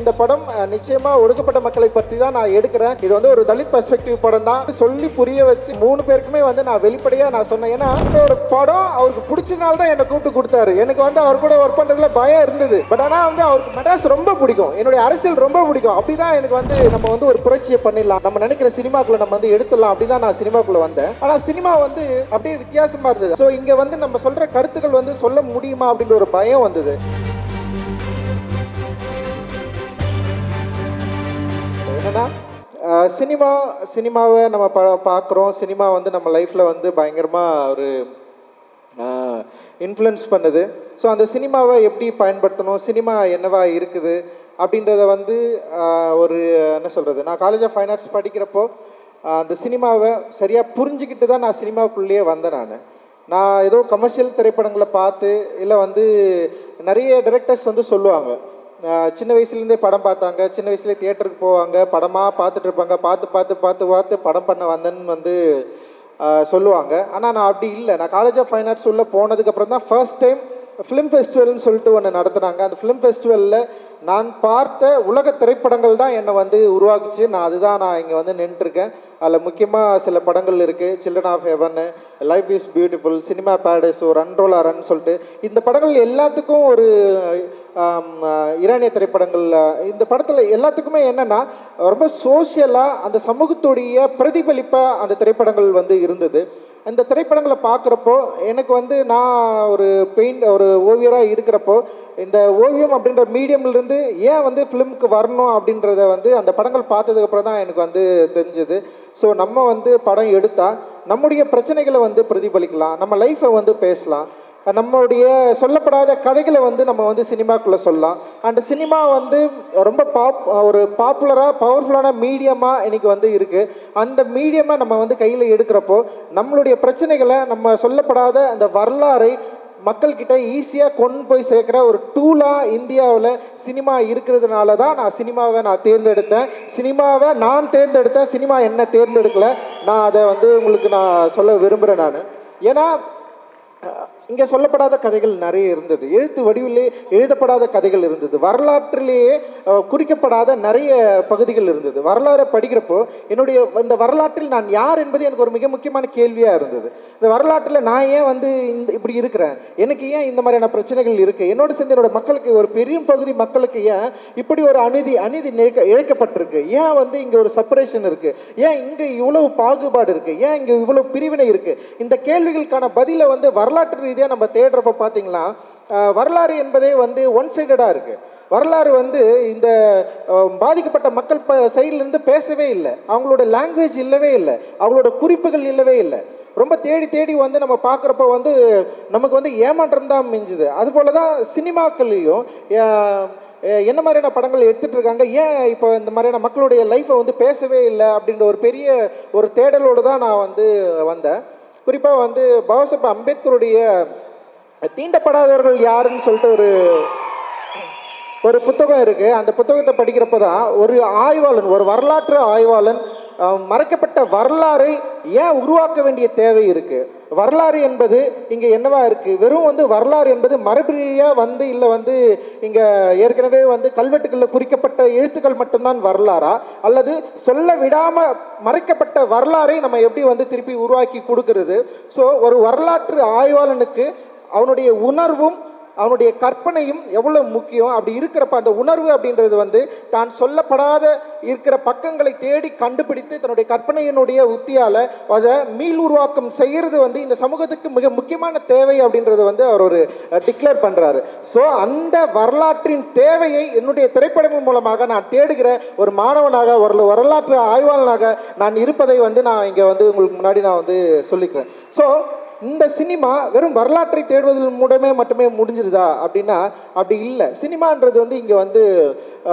இந்த படம் நிச்சயமா ஒடுக்கப்பட்ட மக்களை பற்றி தான் நான் எடுக்கிறேன். இது வந்து ஒரு தலித் பெர்ஸ்பெக்டிவ் படம் தான். சொல்லி புரிய வச்சு மூணு பேருக்குமே வந்து நான் வெளிப்படையா நான் சொன்னேன். ஏன்னா அந்த ஒரு படம் அவருக்கு பிடிச்சதுனால தான் என்னை கூப்பிட்டு கொடுத்தாரு. எனக்கு வந்து அவர் கூட ஒர்க் பண்றதுல பயம் இருந்தது. பட் ஆனா வந்து அவருக்கு மெட்ராஸ் ரொம்ப பிடிக்கும். என்னுடைய அரசியல் ரொம்ப பிடிக்கும். அப்படிதான் எனக்கு வந்து நம்ம வந்து ஒரு புரட்சியை பண்ணிடலாம். நம்ம நினைக்கிற சினிமாக்குள்ள நம்ம வந்து எடுத்துடலாம். அப்படிதான் நான் சினிமாக்குள்ள வந்தேன். ஆனா சினிமா வந்து அப்படியே வித்தியாசமா இருந்தது. ஸோ இங்க வந்து நம்ம சொல்ற கருத்துக்கள் வந்து சொல்ல முடியுமா அப்படின்ற ஒரு பயம் வந்தது. என்னன்னா சினிமா சினிமாவை நம்ம ப பார்க்குறோம் சினிமா வந்து நம்ம லைஃப்பில் வந்து பயங்கரமாக ஒரு இன்ஃப்ளூயன்ஸ் பண்ணுது. ஸோ அந்த சினிமாவை எப்படி பயன்படுத்தணும்? சினிமா என்னவா இருக்குது? அப்படின்றத வந்து ஒரு என்ன சொல்கிறது நான் காலேஜ் ஆஃப் ஃபைன் ஆர்ட்ஸ் படிக்கிறப்போ அந்த சினிமாவை சரியாக புரிஞ்சுக்கிட்டு தான் நான் சினிமாவுக்குள்ளேயே வந்தேன் நான். நான் ஏதோ கமர்ஷியல் திரைப்படங்களை பார்த்து இல்லை வந்து நிறைய டைரக்டர்ஸ் வந்து சொல்லுவாங்க. சின்ன வயசுலேருந்தே படம் பார்த்தாங்க. சின்ன வயசுலேயே தியேட்டருக்கு போவாங்க. படமாக பார்த்துட்டு இருப்பாங்க பார்த்து பார்த்து பார்த்து பார்த்து படம் பண்ண வந்தேன்னு வந்து சொல்லுவாங்க. ஆனால் நான் அப்படி இல்லை. நான் காலேஜ் ஆஃப் ஃபைன் ஆர்ட்ஸ் உள்ளே போனதுக்கப்புறம் தான் ஃபர்ஸ்ட் டைம் ஃபிலிம் ஃபெஸ்டிவல்னு சொல்லிட்டு ஒன்று நடத்துனாங்க. அந்த ஃபிலிம் ஃபெஸ்டிவலில் நான் பார்த்த உலக திரைப்படங்கள் தான் என்னை வந்து உருவாக்குச்சு. நான் அதுதான் நான் இங்கே வந்து நின்றுருக்கேன். அதில் முக்கியமாக சில படங்கள் இருக்குது Children of Heaven Life Is Beautiful Cinema Paradise ஒரு ரன்ரோல் ரன் சொல்லிட்டு இந்த படங்கள் எல்லாத்துக்கும் ஒரு ஈரானிய திரைப்படங்கள் இந்த படத்தில் எல்லாத்துக்குமே என்னென்னா ரொம்ப சோஷியலாக அந்த சமூகத்துடைய பிரதிபலிப்பாக அந்த திரைப்படங்கள் வந்து இருந்தது. அந்த திரைப்படங்களை பார்க்குறப்போ எனக்கு வந்து நான் ஒரு பெயிண்ட் ஒரு ஓவியராக இருக்கிறப்போ இந்த ஓவியம் அப்படின்ற மீடியம்லேருந்து ஏன் வந்து ஃபிலிமுக்கு வரணும் அப்படின்றத வந்து அந்த படங்கள் பார்த்ததுக்கப்புறம் தான் எனக்கு வந்து தெரிஞ்சது. ஸோ நம்ம வந்து படம் எடுத்தால் நம்முடைய பிரச்சனைகளை வந்து பிரதிபலிக்கலாம். நம்ம லைஃப்பை வந்து பேசலாம். நம்மளுடைய சொல்லப்படாத கதைகளை வந்து நம்ம வந்து சினிமாக்குள்ளே சொல்லலாம். அண்ட் சினிமா வந்து ரொம்ப பாப் ஒரு பாப்புலராக பவர்ஃபுல்லான மீடியமாக இன்றைக்கி வந்து இருக்குது அந்த மீடியமாக நம்ம வந்து கையில் எடுக்கிறப்போ நம்மளுடைய பிரச்சனைகளை நம்ம சொல்லப்படாத அந்த வரலாறை மக்கள்கிட்ட ஈஸியாக கொண்டு போய் சேர்க்குற ஒரு டூலாக இந்தியாவில் சினிமா இருக்கிறதுனால தான் நான் சினிமாவை நான் தேர்ந்தெடுத்தேன். சினிமாவை நான் தேர்ந்தெடுத்தேன். சினிமா என்ன தேர்ந்தெடுக்கல. நான் அதை வந்து உங்களுக்கு நான் சொல்ல விரும்புகிறேன் நான். ஏன்னா இங்கே சொல்லப்படாத கதைகள் நிறைய இருந்தது. எழுத்து வடிவிலே எழுதப்படாத கதைகள் இருந்தது. வரலாற்றிலேயே குறிக்கப்படாத நிறைய பகுதிகள் இருந்தது. வரலாறை படிக்கிறப்போ என்னுடைய இந்த வரலாற்றில் நான் யார் என்பது எனக்கு ஒரு மிக முக்கியமான கேள்வியாக இருந்தது. இந்த வரலாற்றில் நான் ஏன் வந்து இந்த இப்படி இருக்கிறேன்? எனக்கு ஏன் இந்த மாதிரியான பிரச்சனைகள் இருக்குது என்னோட சேர்ந்து என்னோட மக்களுக்கு ஒரு பெரிய பகுதி மக்களுக்கு ஏன் இப்படி ஒரு அநீதி அநீதி இழைக்கப்பட்டிருக்கு? ஏன் வந்து இங்கே ஒரு செப்பரேஷன் இருக்குது ஏன் இங்கே இவ்வளவு பாகுபாடு இருக்குது ஏன் இங்கே இவ்வளவு பிரிவினை இருக்குது இந்த கேள்விகளுக்கான பதிலை வந்து வரலாற்று ரீதியாக நம்ம தேடுறப்ப பார்த்தீங்கன்னா வரலாறு என்பதே வந்து ஒன் சைடடாக இருக்குது வரலாறு வந்து இந்த பாதிக்கப்பட்ட மக்கள் ப சைட்லேருந்து பேசவே இல்லை. அவங்களோட லாங்குவேஜ் இல்லவே இல்லை. அவங்களோட குறிப்புகள் இல்லவே இல்லை. ரொம்ப தேடி தேடி வந்து நம்ம பார்க்குறப்ப வந்து நமக்கு வந்து ஏமாற்றம் தான் மிஞ்சுது. அதுபோல தான் சினிமாக்கள்லேயும் என்ன மாதிரியான படங்கள் எடுத்துகிட்டு இருக்காங்க ஏன் இப்போ இந்த மாதிரியான மக்களுடைய லைஃப்பை வந்து பேசவே இல்லை அப்படின்ற ஒரு பெரிய ஒரு தேடலோடு தான் நான் வந்து வந்தேன். குறிப்பாக வந்து பாபாசாஹிப் அம்பேத்கருடைய தீண்டப்படாதவர்கள் யாருன்னு சொல்லிட்டு ஒரு ஒரு புத்தகம் இருக்குது அந்த புத்தகத்தை படிக்கிறப்ப தான் ஒரு ஆய்வாளன் ஒரு வரலாற்று ஆய்வாளன் மறைக்கப்பட்ட வரலாறை ஏன் உருவாக்க வேண்டிய தேவை இருக்குது வரலாறு என்பது இங்கே என்னவா இருக்குது வெறும் வந்து வரலாறு என்பது மரபுரியா வந்து இல்லை வந்து இங்கே ஏற்கனவே வந்து கல்வெட்டுகளில் குறிக்கப்பட்ட எழுத்துக்கள் மட்டும்தான் வரலாறா? அல்லது சொல்ல விடாமல் மறைக்கப்பட்ட வரலாறை நம்ம எப்படி வந்து திருப்பி உருவாக்கி கொடுக்கறது? ஸோ ஒரு வரலாற்று ஆய்வாளனுக்கு அவனுடைய உணர்வும் அவனுடைய கற்பனையும் எவ்வளோ முக்கியம்? அப்படி இருக்கிறப்ப அந்த உணர்வு அப்படின்றது வந்து தான் சொல்லப்படாத இருக்கிற பக்கங்களை தேடி கண்டுபிடித்து தன்னுடைய கற்பனையினுடைய உத்தியால் அதை மீள் உருவாக்கம் செய்கிறது வந்து இந்த சமூகத்துக்கு மிக முக்கியமான தேவை அப்படின்றத வந்து அவர் ஒரு டிக்ளேர் பண்ணுறாரு ஸோ அந்த வரலாற்றின் தேவையை என்னுடைய திரைப்படங்கள் மூலமாக நான் தேடுகிற ஒரு மாணவனாக ஒரு வரலாற்று ஆய்வாளனாக நான் இருப்பதை வந்து நான் இங்கே வந்து உங்களுக்கு முன்னாடி நான் வந்து சொல்லிக்கிறேன். ஸோ இந்த சினிமா வெறும் வரலாற்றை தேடுவதன் மூலமே மட்டுமே முடிஞ்சிருதா அப்படின்னா அப்படி இல்லை. சினிமான்றது வந்து இங்கே வந்து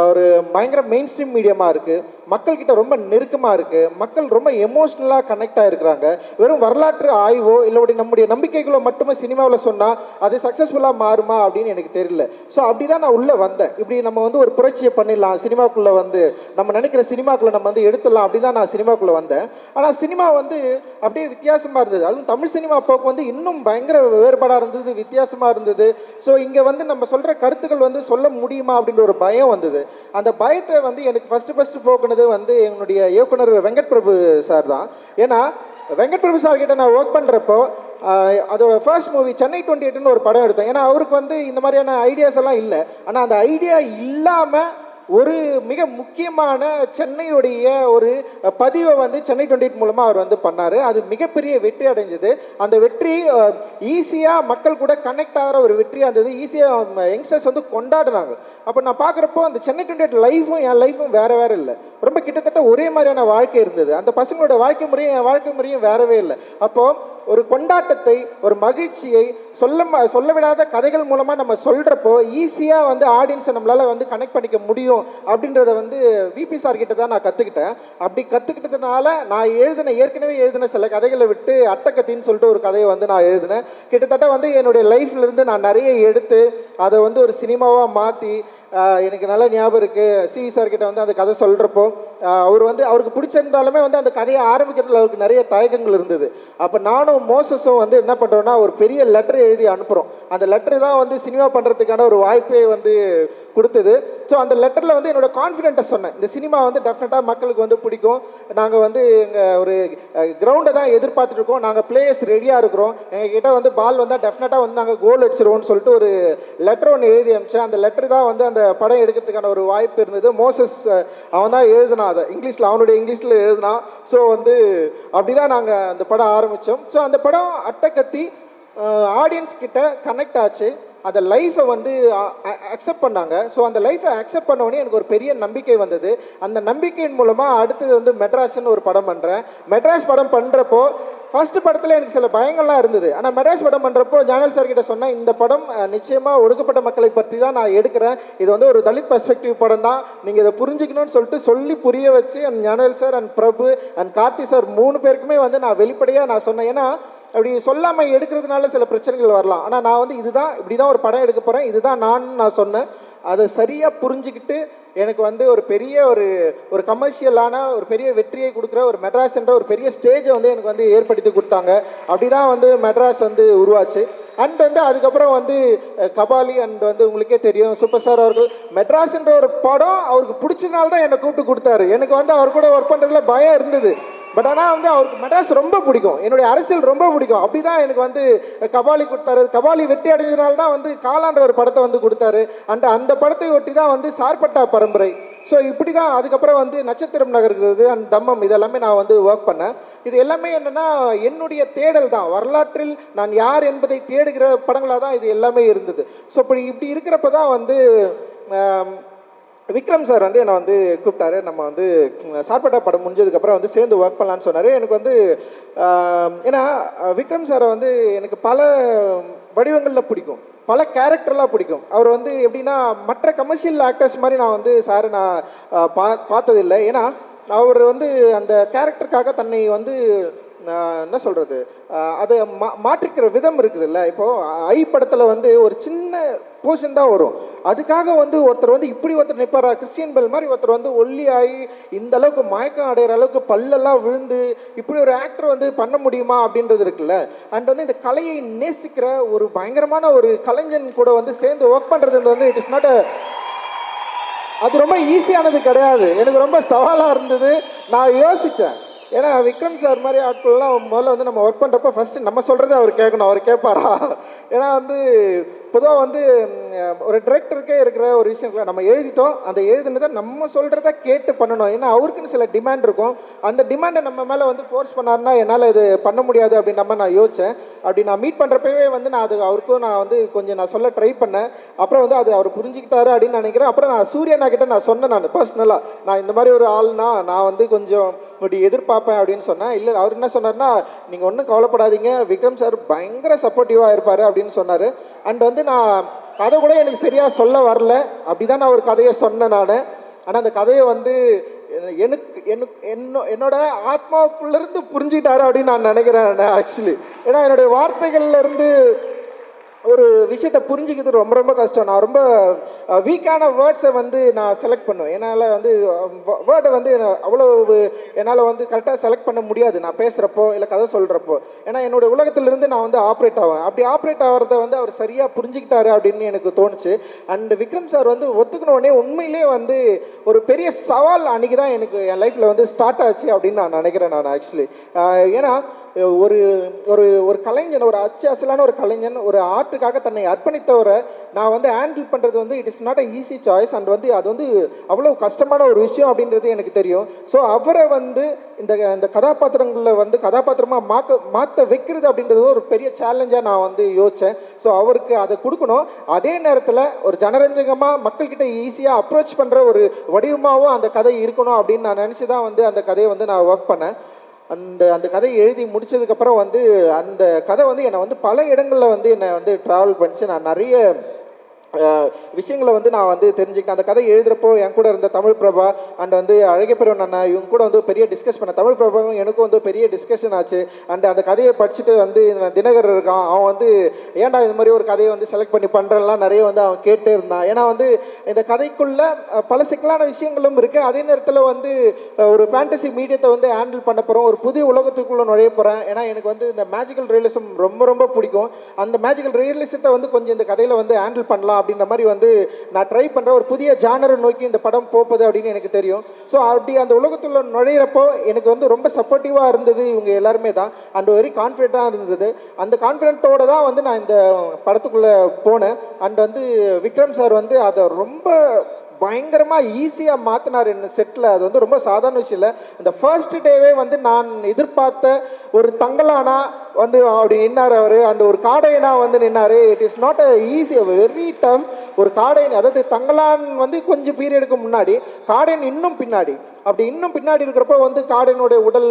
ஒரு பயங்கர மெயின் ஸ்ட்ரீம் மீடியமாக இருக்குது மக்கள்கிட்ட ரொம்ப நெருக்கமாக இருக்குது மக்கள் ரொம்ப எமோஷ்னலாக கனெக்ட் ஆகிருக்கிறாங்க வெறும் வரலாற்று ஆய்வோ இல்லை நம்முடைய நம்பிக்கைகளோ மட்டுமே சினிமாவில் சொன்னால் அது சக்ஸஸ்ஃபுல்லாக மாறுமா அப்படின்னு எனக்கு தெரியல. ஸோ அப்படி தான் நான் உள்ளே வந்தேன். இப்படி நம்ம வந்து ஒரு புரட்சியை பண்ணிடலாம். சினிமாக்குள்ளே வந்து நம்ம நினைக்கிற சினிமாக்குள்ளே நம்ம வந்து எடுத்துடலாம் அப்படி தான் நான் சினிமாக்குள்ளே வந்தேன். ஆனால் சினிமா வந்து அப்படியே வித்தியாசமாக இருந்தது. அதுவும் தமிழ் சினிமா போக்கு வந்து இன்னும் பயங்கர வேறுபாடாக இருந்தது வித்தியாசமாக இருந்தது. ஸோ இங்கே வந்து நம்ம சொல்கிற கருத்துக்கள் வந்து சொல்ல முடியுமா அப்படின்ற ஒரு பயம் வந்தது. அந்த பயத்தை வந்து எனக்கு ஃபஸ்ட்டு ஃபஸ்ட்டு போக்குனது வந்து என்னுடைய இயக்குனர் வெங்கட் பிரபு சார் தான். ஏன்னா வெங்கட் பிரபு சார் கிட்ட நான் ஒர்க் பண்ணுறப்போ அதோட ஃபர்ஸ்ட் மூவி சென்னை டுவெண்ட்டி எயிட்னு ஒரு படம் எடுத்தேன். ஏன்னா அவருக்கு வந்து இந்த மாதிரியான ஐடியாஸ் எல்லாம் இல்லை. ஆனால் அந்த ஐடியா இல்லாமல் ஒரு மிக முக்கியமான சென்னையுடைய ஒரு பதிவை வந்து சென்னை டுவெண்ட்டி மூலமாக அவர் வந்து பண்ணார். அது மிகப்பெரிய வெற்றி அடைஞ்சது. அந்த வெற்றி ஈஸியாக மக்கள் கூட கனெக்ட் ஆகிற ஒரு வெற்றியாக இருந்தது. ஈஸியாக யங்ஸ்டர்ஸ் வந்து கொண்டாடுறாங்க அப்போ நான் பார்க்குறப்போ அந்த சென்னை டுவெண்ட்டி லைஃபும் என் லைஃபும் வேறு வேறு இல்லை. ரொம்ப கிட்டத்தட்ட ஒரே மாதிரியான வாழ்க்கை இருந்தது. அந்த பசங்களோட வாழ்க்கை முறையும் என் வாழ்க்கை முறையும் வேறவே இல்லை. அப்போது ஒரு கொண்டாட்டத்தை ஒரு மகிழ்ச்சியை சொல்ல சொல்ல விடாத கதைகள் மூலமாக நம்ம சொல்கிறப்போ ஈஸியாக வந்து ஆடியன்ஸை நம்மளால் வந்து கனெக்ட் பண்ணிக்க முடியும். அப்படின்றத வந்து விபி சார் கிட்ட தான் நான் கற்றுக்கிட்டேன் அப்படி கற்றுக்கிட்டதுனால நான் எழுதின ஏற்கனவே எழுதின சில கதைகளை விட்டு அட்டக்கத்தின்னு சொல்லிட்டு ஒரு கதையை வந்து நான் எழுதினேன். கிட்டத்தட்ட வந்து என்னுடைய லைஃப்லேருந்து நான் நிறைய எடுத்து அதை வந்து ஒரு சினிமாவாக மாற்றி எனக்கு நல்ல ஞாபகம் இருக்குது சிவி சார்கிட்ட வந்து அந்த கதை சொல்கிறப்போ அவர் வந்து அவருக்கு பிடிச்சிருந்தாலுமே வந்து அந்த கதையை ஆரம்பிக்கிறதுல அவருக்கு நிறைய தயக்கங்கள் இருந்தது. அப்போ நானும் மோசஸும் வந்து என்ன பண்ணுறோன்னா ஒரு பெரிய லெட்டர் எழுதி அனுப்புகிறோம் அந்த லெட்டர் தான் வந்து சினிமா பண்ணுறதுக்கான ஒரு வாய்ப்பை வந்து கொடுத்தது. ஸோ அந்த லெட்டரில் வந்து என்னோடய கான்ஃபிடென்ட்டை சொன்னேன். இந்த சினிமா வந்து டெஃபினட்டாக மக்களுக்கு வந்து பிடிக்கும். நாங்கள் வந்து எங்கள் ஒரு கிரவுண்டை தான் எதிர்பார்த்துட்ருக்கோம் நாங்கள் பிளேயர்ஸ் ரெடியாக இருக்கிறோம். எங்ககிட்ட வந்து பால் வந்தால் டெஃபினட்டாக வந்து நாங்கள் கோல் அடிச்சிருவோம்னு சொல்லிட்டு ஒரு லெட்டர் ஒன்று எழுதி அனுப்பிச்சேன். அந்த லெட்டர் தான் வந்து அந்த படம் எடுக்கிறதுக்கான ஒரு வாய்ப்பு இருந்தது. மோசஸ் அவன் தான் எழுதினான் அதை. இங்கிலீஷில் அவனுடைய இங்கிலீஷில் எழுதினான். ஸோ வந்து அப்படி தான் நாங்கள் அந்த படம் ஆரம்பித்தோம் ஸோ அந்த படம் அட்டைக்கத்தி ஆடியன்ஸ் கிட்ட கனெக்ட் ஆச்சு. அந்த லைஃப்பை வந்து அக்செப்ட் பண்ணாங்க. ஸோ அந்த லைஃப்பை அக்செப்ட் பண்ண உடனே எனக்கு ஒரு பெரிய நம்பிக்கை வந்தது. அந்த நம்பிக்கையின் மூலமாக அடுத்தது வந்து மெட்ராஸ்னு ஒரு படம் பண்ணுறேன் மெட்ராஸ் படம் பண்ணுறப்போ ஃபர்ஸ்ட் படத்தில் எனக்கு சில பயங்கள்லாம் இருந்தது. ஆனால் மெட்ராஸ் படம் பண்ணுறப்போ ஜானல் சார் கிட்ட சொன்னேன் இந்த படம் நிச்சயமாக ஒடுக்கப்பட்ட மக்களை பற்றி தான் நான் எடுக்கிறேன். இது வந்து ஒரு தலித் பர்ஸ்பெக்டிவ் படம் தான். நீங்கள் இதை புரிஞ்சுக்கணும்னு சொல்லிட்டு சொல்லி புரிய வச்சு and ஜானல் sir and Prabhu and Karthi sir மூணு பேருக்குமே வந்து நான் வெளிப்படையாக நான் சொன்னேன். ஏன்னா அப்படி சொல்லாமல் எடுக்கிறதுனால சில பிரச்சனைகள் வரலாம். ஆனால் நான் வந்து இதுதான் இப்படி தான் ஒரு படம் எடுக்க போகிறேன் இதுதான் நான் நான் சொன்னேன். அதை சரியாக புரிஞ்சுக்கிட்டு எனக்கு வந்து ஒரு பெரிய ஒரு ஒரு கமர்ஷியலான ஒரு பெரிய வெற்றியை கொடுக்குற ஒரு மெட்ராஸ் என்ற ஒரு பெரிய ஸ்டேஜை வந்து எனக்கு வந்து ஏற்படுத்தி கொடுத்தாங்க. அப்படி தான் வந்து மெட்ராஸ் வந்து உருவாச்சு. அண்ட் வந்து அதுக்கப்புறம் வந்து கபாலி அண்ட் வந்து உங்களுக்கே தெரியும் சூப்பர் ஸ்டார் அவர்கள். மெட்ராஸ்ன்ற ஒரு படம் அவருக்கு பிடிச்சதுனால தான் என்னை கூப்பிட்டு கொடுத்தாரு. எனக்கு வந்து அவர் கூட ஒர்க் பண்ணுறதுல பயம் இருந்தது. பட் ஆனால் வந்து அவருக்கு மெட்ராஸ் ரொம்ப பிடிக்கும். என்னுடைய அரசியல் ரொம்ப பிடிக்கும். அப்படி தான் எனக்கு வந்து கபாலி கொடுத்தாரு. கபாலி வெற்றி அடைஞ்சதுனால தான் வந்து காலான்ற ஒரு படத்தை வந்து கொடுத்தாரு. அண்ட் அந்த படத்தை ஒட்டி தான் வந்து சார்பட்டா பரம்பரை. ஸோ இப்படி தான் அதுக்கப்புறம் வந்து நட்சத்திரம் நகர்கிறது அண்ட் தம்மம் இதெல்லாமே நான் வந்து ஒர்க் பண்ணேன். இது எல்லாமே என்னென்னா என்னுடைய தேடல் தான் வரலாற்றில் நான் யார் என்பதை தேடுகிற படங்களாக தான் இது எல்லாமே இருந்தது. ஸோ இப்படி இப்படி இருக்கிறப்ப தான் வந்து விக்ரம் சார் வந்து என்னை வந்து கூப்பிட்டாரு. நம்ம வந்து சார்பட்டா படம் முடிஞ்சதுக்கப்புறம் வந்து சேர்ந்து ஒர்க் பண்ணலான்னு சொன்னார். எனக்கு வந்து ஏன்னா விக்ரம் சாரை வந்து எனக்கு பல வடிவங்களில் பிடிக்கும். பல கேரக்டர்லாம் பிடிக்கும். அவர் வந்து எப்படின்னா மற்ற கமர்ஷியல் ஆக்டர்ஸ் மாதிரி நான் வந்து சார் நான் பா பார்த்ததில்லை. ஏன்னா அவர் வந்து அந்த கேரக்டருக்காக தன்னை வந்து என்ன சொல்கிறது அதை மா மாற்றிக்கிற விதம் இருக்குதுல்ல. இப்போது ஐ படத்தில் வந்து ஒரு சின்ன போர்ஷன் தான் வரும். அதுக்காக வந்து ஒருத்தர் வந்து இப்படி ஒருத்தர் நிற்பாரா கிறிஸ்டியன் பெல் மாதிரி ஒருத்தர் வந்து ஒல்லியாகி இந்த அளவுக்கு மயக்கம் அடைகிற அளவுக்கு பல்லெல்லாம் விழுந்து இப்படி ஒரு ஆக்டர் வந்து பண்ண முடியுமா அப்படின்றது இருக்குல்ல. அண்ட் வந்து இந்த கலையை நேசிக்கிற ஒரு பயங்கரமான ஒரு கலைஞன் கூட வந்து சேர்ந்து ஒர்க் பண்ணுறது வந்து இட் இஸ் நாட் அ அது ரொம்ப ஈஸியானது கிடையாது. எனக்கு ரொம்ப சவாலாக இருந்தது. நான் யோசித்தேன் ஏன்னா விக்ரம் சார் மாதிரி ஆட்கள்லாம் முதல்ல வந்து நம்ம ஒர்க் பண்ணுறப்ப ஃபஸ்ட்டு நம்ம சொல்கிறத அவர் கேட்கணும் அவர் கேட்பாரா? ஏன்னா வந்து பொதுவாக வந்து ஒரு டிரெக்டருக்கே இருக்கிற ஒரு விஷயம் நம்ம எழுதிட்டோம் அந்த எழுதுனதை நம்ம சொல்கிறத கேட்டு பண்ணணும். ஏன்னா அவருக்குன்னு சில டிமாண்ட் இருக்கும். அந்த டிமாண்டை நம்ம மேலே வந்து ஃபோர்ஸ் பண்ணார்னா என்னால் இது பண்ண முடியாது அப்படின்னு நம்ம நான் யோசித்தேன் அப்படி நான் மீட் பண்ணுறப்பவே வந்து நான் அது அவருக்கும் நான் வந்து கொஞ்சம் நான் சொல்ல ட்ரை பண்ணேன். அப்புறம் வந்து அது அவர் புரிஞ்சுக்கிட்டாரு அப்படின்னு நினைக்கிறேன். அப்புறம் நான் சூர்யனா கிட்ட நான் சொன்னேன் நான் பர்சனலாக நான் இந்த மாதிரி ஒரு ஆள்னா நான் வந்து கொஞ்சம் இப்படி எதிர்பார்ப்பேன் அப்படின்னு சொன்னேன். இல்லை அவர் என்ன சொன்னார்னா நீங்கள் ஒன்றும் கவலைப்படாதீங்க. விக்ரம் சார் பயங்கர சப்போர்ட்டிவாக இருப்பார் அப்படின்னு சொன்னார். அண்ட் வந்து நான் கதை கூட எனக்கு சரியாக சொல்ல வரல. அப்படி தான் நான் ஒரு கதையை சொன்னேன் நான். ஆனால் அந்த கதையை வந்து எனக்கு எனக்கு என்னோட ஆத்மாவுக்குள்ளேருந்து புரிஞ்சுக்கிட்டாரு அப்படின்னு நான் நினைக்கிறேன் ஆக்சுவலி ஏன்னா என்னுடைய வார்த்தைகள்லேருந்து ஒரு விஷயத்தை புரிஞ்சுக்கிறது ரொம்ப ரொம்ப கஷ்டம். நான் ரொம்ப வீக்கான வேர்ட்ஸை வந்து நான் செலக்ட் பண்ணுவேன். என்னால் வந்து வேர்டை வந்து நான் அவ்வளோ என்னால் வந்து கரெக்டாக செலக்ட் பண்ண முடியாது. நான் பேசுகிறப்போ இல்லை கதை சொல்கிறப்போ ஏன்னா என்னோட உலகத்திலிருந்து நான் வந்து ஆப்ரேட் ஆவேன். அப்படி ஆப்ரேட் ஆகிறத வந்து அவர் சரியாக புரிஞ்சுக்கிட்டாரு அப்படின்னு எனக்கு தோணுச்சு. அண்ட் விக்ரம் சார் வந்து ஒத்துக்கின உடனே உண்மையிலே வந்து ஒரு பெரிய சவால் அன்றைக்கி தான் எனக்கு என் லைஃப்பில் வந்து ஸ்டார்ட் ஆச்சு அப்படின்னு நான் நினைக்கிறேன் நான் ஆக்சுவலி ஏன்னா ஒரு ஒரு ஒரு கலைஞன் ஒரு அச்சு அசலான ஒரு கலைஞன் ஒரு ஆர்ட்டுக்காக தன்னை அர்ப்பணித்தவரை நான் வந்து ஹேண்டில் பண்ணுறது வந்து it is not a easy choice and வந்து அது வந்து அவ்வளோ கஷ்டமான ஒரு விஷயம் அப்படின்றது எனக்கு தெரியும். ஸோ அவரை வந்து இந்த இந்த கதாபாத்திரங்களில் வந்து கதாபாத்திரமாக மாக்க மாற்ற வைக்கிறது அப்படின்றது ஒரு பெரிய சேலஞ்சாக நான் வந்து யோசித்தேன் ஸோ அவருக்கு அதை கொடுக்கணும். அதே நேரத்தில் ஒரு ஜனரஞ்சகமாக மக்கள்கிட்ட ஈஸியாக அப்ரோச் பண்ணுற ஒரு வடிவமாகவும் அந்த கதை இருக்கணும் அப்படின்னு நான் நினச்சி தான் வந்து அந்த கதையை வந்து நான் ஒர்க் பண்ணேன். அந்த அந்த கதையை எழுதி முடிச்சதுக்கப்புறம் வந்து அந்த கதை வந்து என்னை வந்து பல இடங்களில் வந்து என்னை வந்து ட்ராவல் பண்ணிச்சு. நான் நிறைய விஷயங்களை வந்து நான் வந்து தெரிஞ்சுக்கிட்டேன். அந்த கதை எழுதுகிறப்போ என் கூட இருந்த தமிழ் பிரபா அண்ட் வந்து அழகப்பெருவன் அண்ணா இவங்க கூட வந்து பெரிய டிஸ்கஸ் பண்ணேன் தமிழ் பிரபாவும் எனக்கும் வந்து பெரிய டிஸ்கஷன் ஆச்சு. அண்ட் அந்த கதையை படிச்சுட்டு வந்து தினகர் இருக்கான். அவன் வந்து ஏன்டா இந்த மாதிரி ஒரு கதையை வந்து செலக்ட் பண்ணி பண்ணுறலாம் நிறைய வந்து அவன் கேட்டே இருந்தான். ஏன்னா வந்து இந்த கதைக்குள்ள பல சிக்கலான விஷயங்களும் இருக்குது அதே நேரத்தில் வந்து ஒரு ஃபேண்டசி மீடியத்தை வந்து ஹேண்டில் பண்ண போகிறோம் ஒரு புதிய உலகத்துக்குள்ளே நுழைய போகிறேன் ஏன்னா எனக்கு வந்து இந்த மேஜிக்கல் ரியலிசம் ரொம்ப ரொம்ப பிடிக்கும். அந்த மேஜிக்கல் ரியலிசத்தை வந்து கொஞ்சம் இந்த கதையில் வந்து ஹேண்டில் பண்ணலாம். அப்படின்ற மாதிரி வந்து நான் ட்ரை பண்ணுறேன் ஒரு புதிய ஜானரை நோக்கி இந்த படம் போகுது அப்படின்னு எனக்கு தெரியும். ஸோ அப்படி அந்த உலகத்தில் நுழையிறப்போ எனக்கு வந்து ரொம்ப சப்போர்ட்டிவாக இருந்தது இவங்க எல்லாருமே தான். அண்ட் வெரி கான்ஃபிடென்ட்டாக இருந்தது. அந்த கான்ஃபிடென்ட்டோடு தான் வந்து நான் இந்த படத்துக்குள்ளே போனேன். அண்ட் வந்து விக்ரம் சார் வந்து அதை ரொம்ப பயங்கரமாக ஈஸியாக மாற்றினார் என்ன செட்டில் அது வந்து ரொம்ப சாதாரண விஷயம் இல்லை. இந்த ஃபர்ஸ்ட் டேவே வந்து நான் எதிர்பார்த்த ஒரு தங்கலானா வந்து அப்படி நின்னார் அவர். அண்ட் ஒரு காடையனா வந்து நின்னார். It is not a easy very dumb ஒரு காடையன். அதாவது தங்கலான் வந்து கொஞ்சம் பீரியடுக்கு முன்னாடி காடையன் இன்னும் பின்னாடி. அப்படி இன்னும் பின்னாடி இருக்கிறப்போ வந்து காடையனுடைய உடல்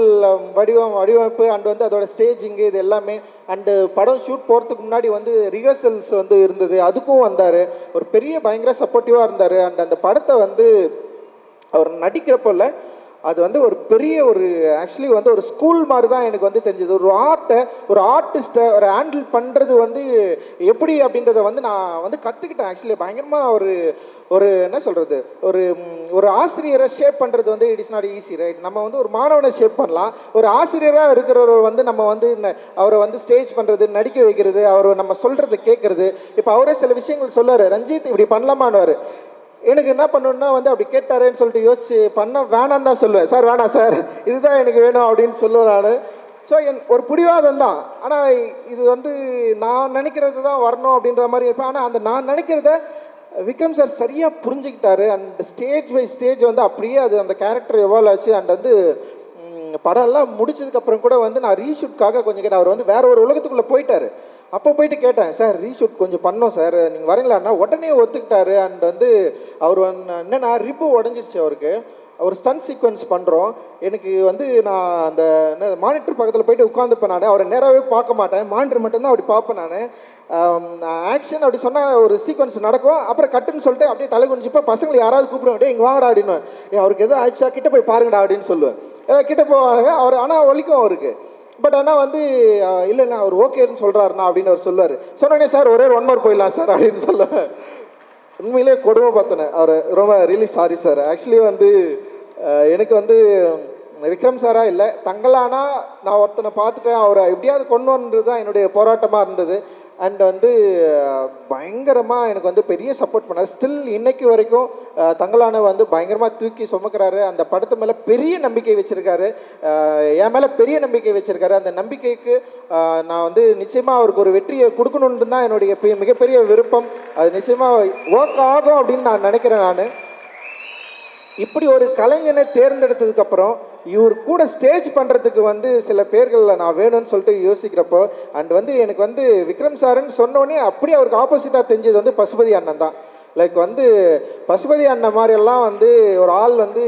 வடிவம் வடிவமைப்பு அண்ட் வந்து அதோட ஸ்டேஜிங்கு இது எல்லாமே அண்டு படம் ஷூட் போகிறதுக்கு முன்னாடி வந்து ரிஹர்சல்ஸ் வந்து இருந்தது. அதுக்கும் வந்தார். ஒரு பெரிய பயங்கர சப்போர்ட்டிவாக இருந்தார். அண்ட் அந்த படத்தை வந்து அவர் நடிக்கிறப்போல அது வந்து ஒரு பெரிய ஒரு ஆக்சுவலி வந்து ஒரு ஸ்கூல் மாதிரி தான் எனக்கு வந்து தெரிஞ்சது. ஒரு ஆர்ட்டை ஒரு ஆர்டிஸ்ட்டை ஒரு ஹேண்டில் பண்ணுறது வந்து எப்படி அப்படின்றத வந்து நான் வந்து கற்றுக்கிட்டேன் ஆக்சுவலி பயங்கரமாக ஒரு ஒரு என்ன சொல்கிறது ஒரு ஒரு ஆசிரியரை ஷேப் பண்ணுறது வந்து it is not easy right நம்ம வந்து ஒரு மாணவனை ஷேப் பண்ணலாம். ஒரு ஆசிரியராக இருக்கிறவர் வந்து நம்ம வந்து அவரை வந்து ஸ்டேஜ் பண்ணுறது நடிக்க வைக்கிறது அவர் நம்ம சொல்கிறத கேட்குறது. இப்போ அவரே சில விஷயங்கள் சொல்லுவார் ரஞ்சித் இப்படி பண்ணலாமான்னுவார் எனக்கு என்ன பண்ணணும்னா வந்து அப்படி கேட்டாரேன்னு சொல்லிட்டு யோசிச்சு பண்ண வேணாம் தான் சொல்லுவேன். சார் வேணாம் சார். இதுதான் எனக்கு வேணும் அப்படின்னு சொல்லுவேன் நான். ஸோ என் ஒரு பிடிவாதம் தான். ஆனால் இது வந்து நான் நினைக்கிறது தான் வரணும் அப்படின்ற மாதிரி இருப்பேன். ஆனால் அந்த நான் நினைக்கிறத விக்ரம் சார் சரியாக புரிஞ்சுக்கிட்டாரு. அண்ட் ஸ்டேஜ் பை ஸ்டேஜ் வந்து அப்படியே அது அந்த கேரக்டர் எவால்வ் ஆச்சு. அண்ட் வந்து படம்லாம் படம் எல்லாம் கூட வந்து நான் ரீஷூட்காக கொஞ்சம் கேட்டேன். அவர் வந்து வேற ஒரு உலகத்துக்குள்ளே போயிட்டாரு. அப்போ போயிட்டு கேட்டேன் சார் ரீஷூட் கொஞ்சம் பண்ணோம் சார். நீங்கள் வரீங்களான்னா? உடனே ஒத்துக்கிட்டாரு. அண்ட் வந்து அவர் என்னென்னா ரிப்பு உடஞ்சிருச்சு அவருக்கு. ஒரு ஸ்டன் சீக்வன்ஸ் பண்ணுறோம் எனக்கு வந்து நான் அந்த என்ன மானிட்டர் பக்கத்தில் போயிட்டு உட்காந்துப்பேன் நான். அவரை நேராகவே பார்க்க மாட்டேன். மானிட்டர் மட்டும்தான் அப்படி பார்ப்பேன் நான். ஆக்ஷன் அப்படி சொன்னால் ஒரு சீக்வன்ஸ் நடக்கும். அப்புறம் கட்டுன்னு சொல்லிட்டு அப்படியே தலை குனிச்சுப்போ பசங்களை யாராவது கூப்பிடுவோம் டேய் இங்கே வாங்கடா அப்படின்னு. அவருக்கு எதுவும் ஆயிடுச்சா? கிட்ட போய் பாருங்கடா அப்படின்னு சொல்லுவேன். ஏ, கிட்ட போவாங்க. அவர் ஆனால் ஒலிக்கும் அவருக்கு. பட் ஆனால் வந்து இல்லைண்ணா இல்லை இல்லை அவர் ஓகேன்னு சொல்கிறாருண்ணா அப்படின்னு அவர் சொல்லுவார். சொன்னோடனே சார் ஒரே ஒன் மார்க் போயிடலாம் சார் அப்படின்னு சொல்லுவேன் உண்மையிலே கொடுமை பார்த்தேன் அவர். ரொம்ப ரியலி சாரி சார் ஆக்சுவலி வந்து எனக்கு வந்து விக்ரம் சாரா இல்லை தங்களானா நான் ஒருத்தனை பார்த்துட்டேன் அவரை எப்படியாவது கொண்டு வந்தது தான் என்னுடைய போராட்டமாக இருந்தது. அண்ட் வந்து பயங்கரமாக எனக்கு வந்து பெரிய சப்போர்ட் பண்ணார். ஸ்டில் இன்னைக்கு வரைக்கும் தங்களான வந்து பயங்கரமாக தூக்கி சுமக்கிறாரு. அந்த படத்து மேலே பெரிய நம்பிக்கை வச்சுருக்காரு. என் மேலே பெரிய நம்பிக்கை வச்சுருக்காரு. அந்த நம்பிக்கைக்கு நான் வந்து நிச்சயமாக அவருக்கு ஒரு வெற்றியை கொடுக்கணுன்னு தான் என்னுடைய மிகப்பெரிய விருப்பம். அது நிச்சயமாக ஒர்க் ஆகும் அப்படின்னு நான் நினைக்கிறேன் நான். இப்படி ஒரு கலைஞனை தேர்ந்தெடுத்ததுக்கப்புறம் இவர் கூட ஸ்டேஜ் பண்ணுறதுக்கு வந்து சில பேர்களில் நான் வேணும்னு சொல்லிட்டு யோசிக்கிறப்போ அண்ட் வந்து எனக்கு வந்து விக்ரம் சாருன்னு சொன்னோடனே அப்படியே அவருக்கு ஆப்போசிட்டாக தெரிஞ்சது வந்து பசுபதி அண்ணன் தான். லைக் வந்து பசுபதி அண்ணன் மாதிரியெல்லாம் வந்து ஒரு ஆள் வந்து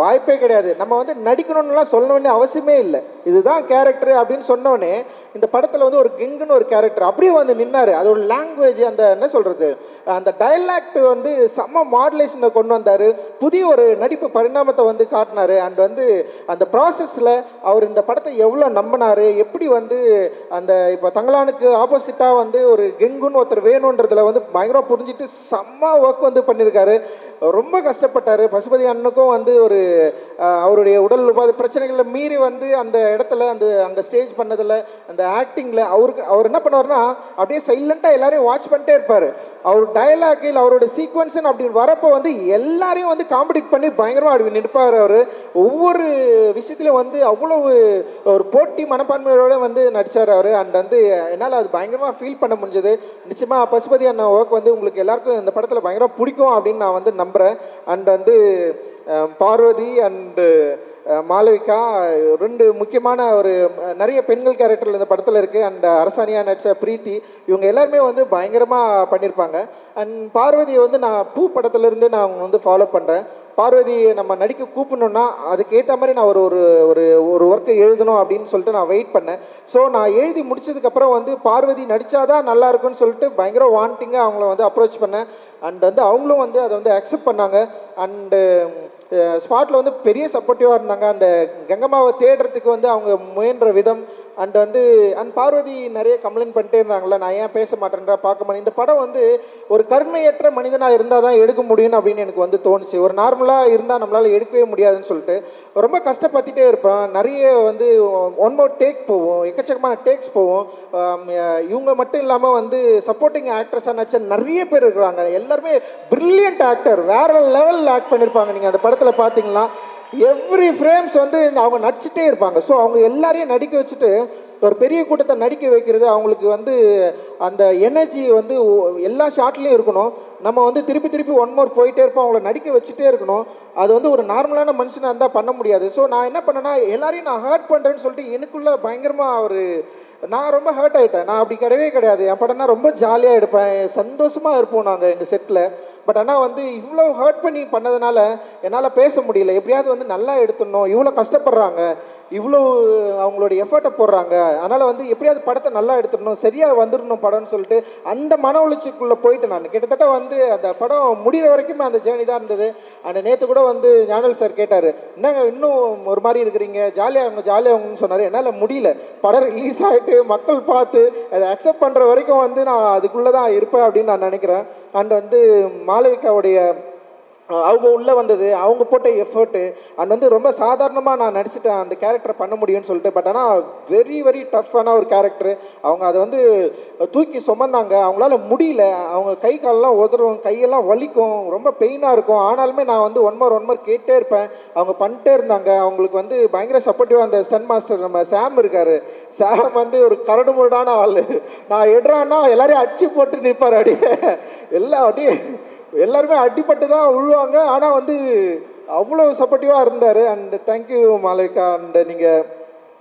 வாய்ப்பே கிடையாது. நம்ம வந்து நடிக்கணும்னுலாம் சொல்ல வேண்டிய அவசியமே இல்லை. இதுதான் கேரக்டர் அப்படின்னு சொன்னோடனே இந்த படத்தில் வந்து ஒரு கெங்குன்னு ஒரு கேரக்டர் அப்படியே வந்து நின்னார். அது ஒரு லாங்குவேஜ் அந்த என்ன சொல்கிறது அந்த டைலாக்ட் வந்து செம்ம மாடுலேஷனை கொண்டு வந்தார். புதிய ஒரு நடிப்பு பரிணாமத்தை வந்து காட்டினாரு. அண்ட் வந்து அந்த ப்ராசஸில் அவர் இந்த படத்தை எவ்வளோ நம்பினாரு எப்படி வந்து அந்த இப்போ தங்களானுக்கு ஆப்போசிட்டாக வந்து ஒரு கெங்குன்னு ஒருத்தர் வேணுன்றதில் வந்து பயங்கரம் புரிஞ்சுட்டு செம்ம ஒர்க் வந்து பண்ணியிருக்காரு ரொம்ப கஷ்டப்பட்டார். பசுபதி அண்ணனுக்கும் வந்து ஒரு அவருடைய உடல் உபாதை பிரச்சனைகளை மீறி வந்து அந்த இடத்துல அந்த அங்கே ஸ்டேஜ் பண்ணதில் அந்த ஆக்டிங்கில் அவருக்கு அவர் என்ன பண்ணுவார்னா அப்படியே சைலண்ட்டாக எல்லாரையும் வாட்ச் பண்ணிட்டே இருப்பார். அவர் டயலாகில் அவரோட சீக்வன்ஸுன்னு அப்படின்னு வரப்போ வந்து எல்லாரையும் வந்து காம்படிட் பண்ணி பயங்கரமாக அப்படி நிற்பார் அவர். ஒவ்வொரு விஷயத்துலையும் வந்து அவ்வளவு ஒரு போட்டி மனப்பான்மையோட வந்து நடித்தார் அவர். அண்ட் வந்து என்னால் அது பயங்கரமாக ஃபீல் பண்ண முடிஞ்சது. நிச்சயமாக பசுபதி அண்ணன் ஒர்க் வந்து உங்களுக்கு எல்லாருக்கும் இந்த படத்தில் பயங்கரமாக பிடிக்கும் அப்படின்னு நான் வந்து நம்புகிறேன் அண்ட் வந்து பார்வதி அண்டு மாளவிகா ரெண்டு முக்கியமான ஒரு நிறைய பெண்கள் கேரக்டர் இந்த படத்தில் இருக்குது அண்ட் அரசாணியா நடிச்ச பிரீத்தி இவங்க எல்லாருமே வந்து பயங்கரமாக பண்ணியிருப்பாங்க அண்ட் பார்வதியை வந்து நான் பூ படத்துலேருந்து நான் அவங்க வந்து ஃபாலோ பண்ணுறேன் பார்வதி நம்ம நடிக்க கூப்பிடணுன்னா அதுக்கேற்ற மாதிரி நான் ஒரு ஒரு ஒரு ஒரு ஒர்க்கை எழுதணும் அப்படின்னு சொல்லிட்டு நான் வெயிட் பண்ணேன். ஸோ நான் எழுதி முடிச்சதுக்கப்புறம் வந்து பார்வதி நடித்தாதான் நல்லா இருக்கும்னு சொல்லிட்டு பயங்கர வாண்டிங்காக அவங்கள வந்து அப்ரோச் பண்ணேன். அண்ட் வந்து அவங்களும் வந்து அதை வந்து அக்செப்ட் பண்ணாங்க. அண்டு ஸ்பாட்டில் வந்து பெரிய சப்போர்ட்டிவாக இருந்தாங்க. அந்த கங்கம்மாவை தேடுறதுக்கு வந்து அவங்க முயன்ற விதம் அண்ட் வந்து அண்ட் பார்வதி நிறைய கம்ப்ளைண்ட் பண்ணிட்டே இருந்தாங்கல்ல நான் ஏன் பேச மாட்டேன்றா பார்க்க மாட்டேன். இந்த படம் வந்து ஒரு கருணையற்ற மனிதனாக இருந்தால் தான் எடுக்க முடியும் அப்படின்னு எனக்கு வந்து தோணுச்சு. ஒரு நார்மலாக இருந்தால் நம்மளால் எடுக்கவே முடியாதுன்னு சொல்லிட்டு ரொம்ப கஷ்டப்பட்டுட்டே இருப்பேன். நிறைய வந்து ஒன் மோர் டேக் போவோம் எக்கச்சக்கமான டேக்ஸ் போவோம். இவங்க மட்டும் இல்லாமல் வந்து சப்போர்ட்டிங் ஆக்ட்ரஸாக நடிச்ச நிறைய பேர் இருக்கிறாங்க. எல்லாருமே ப்ரில்லியன்ட் ஆக்டர் வேற லெவலில் ஆக்ட் பண்ணியிருப்பாங்க நீங்கள் அந்த படத்தில் பார்த்தீங்கன்னா எவ்ரி ஃப்ரேம்ஸ் வந்து அவங்க நடிச்சுட்டே இருப்பாங்க. ஸோ அவங்க எல்லாரையும் நடிக்க வச்சுட்டு ஒரு பெரிய கூட்டத்தை நடிக்க வைக்கிறது அவங்களுக்கு வந்து அந்த எனர்ஜி வந்து எல்லா ஷாட்லேயும் இருக்கணும். நம்ம வந்து திருப்பி திருப்பி ஒன் மோர் போயிட்டே இருப்போம். அவங்கள நடிக்க வச்சுட்டே இருக்கணும். அது வந்து ஒரு நார்மலான மனுஷனாக இருந்தால் பண்ண முடியாது. ஸோ நான் என்ன பண்ணேன்னா எல்லாரையும் நான் ஹர்ட் பண்ணுறேன்னு சொல்லிட்டு எனக்குள்ள பயங்கரமாக ஒரு நான் ரொம்ப ஹர்ட் ஆகிட்டேன் நான் அப்படி கிடையவே கிடையாது. என் படம்னா ரொம்ப ஜாலியாக எடுப்பேன். சந்தோஷமாக இருப்போம் நாங்கள் எங்கள் செட்டில் பட் ஆனால் வந்து இவ்வளோ ஹர்ட் பண்ணி பண்ணதுனால என்னால் பேச முடியல. எப்படியாவது வந்து நல்லா எடுத்துடணும். இவ்வளோ கஷ்டப்படுறாங்க. இவ்வளோ அவங்களுடைய எஃபர்ட்டை போடுறாங்க. அதனால் வந்து எப்படியாவது படத்தை நல்லா எடுத்துடணும். சரியாக வந்துடணும் படம்னு சொல்லிட்டு அந்த மன உளைச்சிக்குள்ளே போயிட்டு நான் கிட்டத்தட்ட வந்து அந்த படம் முடிகிற வரைக்குமே அந்த ஜேர்னி தான் இருந்தது. அந்த நேற்று கூட வந்து ஞானல் சார் கேட்டார் என்னங்க இன்னும் ஒரு மாதிரி இருக்கிறீங்க? ஜாலியாக அவங்க ஜாலியாக அவங்கன்னு சொன்னார். என்னால் முடியல. படம் ரிலீஸ் ஆகிட்டு மக்கள் பார்த்து அதை அக்செப்ட் பண்ணுற வரைக்கும் வந்து நான் அதுக்குள்ளே தான் இருப்பேன் அப்படின்னு நான் நினைக்கிறேன். அண்ட் வந்து மாளவிகாவுடைய அவங்க உள்ளே வந்தது அவங்க போட்ட எஃபர்ட்டு அண்ட் வந்து ரொம்ப சாதாரணமாக நான் நடிச்சிட்டேன் அந்த கேரக்டரை பண்ண முடியும்னு சொல்லிட்டு பட் ஆனால் வெரி வெரி டஃப்பான ஒரு கேரக்டர் அவங்க அதை வந்து தூக்கி சுமந்தாங்க. அவங்களால முடியல. அவங்க கை காலெல்லாம் உதறும் கையெல்லாம் வலிக்கும் ரொம்ப பெயினாக இருக்கும். ஆனாலுமே நான் வந்து ஒன் மார் ஒன் மார் கேட்டே இருப்பேன். அவங்க பண்ணிட்டே இருந்தாங்க. அவங்களுக்கு வந்து பயங்கர சப்போர்ட்டிவாக அந்த ஸ்டன் மாஸ்டர் நம்ம சாம் இருக்காரு. சாம் வந்து ஒரு கரடு முரடான ஆள். நான் எடுறான்னா எல்லாரையும் அடிச்சு போட்டு நிற்பார் அப்படியே. எல்லாம் அப்படியே எல்லாருமே அடிபட்டு தான் விழுவாங்க ஆனால் வந்து அவ்வளோ சப்போர்ட்டிவாக இருந்தார். And thank you Malaika. அண்ட் நீங்கள்